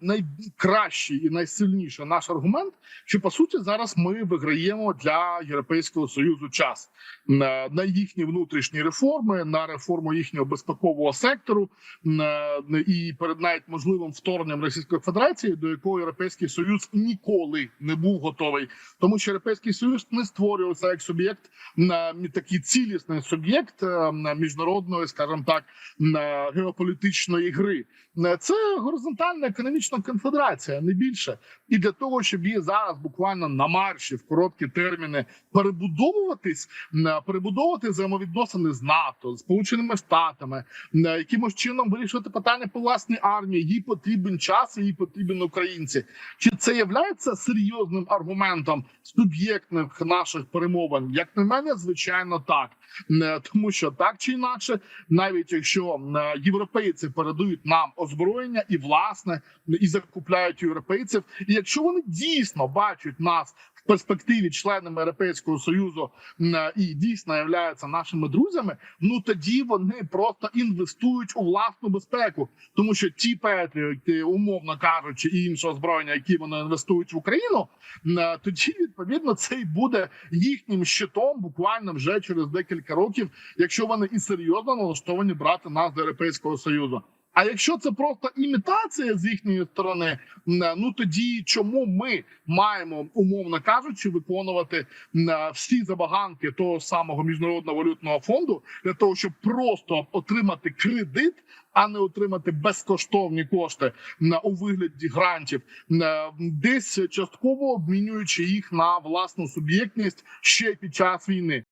найкращий і найсильніший наш аргумент, що по суті зараз ми виграємо для Європейського союзу час на, на їхні внутрішні реформи, на реформу їхнього безпекового сектору на, і перед навіть можливим вторгненням Російської Федерації, до якого Європейський Союз ніколи не був готовий, тому що Європейський Союз не створювався як суб'єкт на такий цілісний суб'єкт е, на міжнародної, скажімо так, на геополітичної гри. Е, Це горизонтальна економічна конфедерація, не більше. І для того, щоб її зараз буквально на марші в короткі терміни перебудовуватись, е, перебудовувати взаємовідносини з НАТО, з Сполученими Штатами, е, якимось чином вирішувати питання по власній армії. Їй потрібен час, їй потрібен українці. Чи це є серйозним аргументом суб'єктних наших перемовин? Як на мене, звичайно, так. Е, Тому що так чи інакше, навіть якщо європейці передають нам озброєння і власне і закупляють європейців, і якщо вони дійсно бачать нас в перспективі членами Європейського союзу і дійсно являються нашими друзями, ну тоді вони просто інвестують у власну безпеку, тому що ті петріоти, умовно кажучи, і інше озброєння, які вони інвестують в Україну, тоді відповідно це й буде їхнім щитом буквально вже через декілька років, якщо вони і серйозно налаштовані брати нас до Європейського союзу. А якщо це просто імітація з їхньої сторони, ну тоді чому ми маємо, умовно кажучи, виконувати всі забаганки того самого міжнародного валютного фонду для того, щоб просто отримати кредит, а не отримати безкоштовні кошти м, у вигляді грантів, десь частково обмінюючи їх на власну суб'єктність ще під час війни.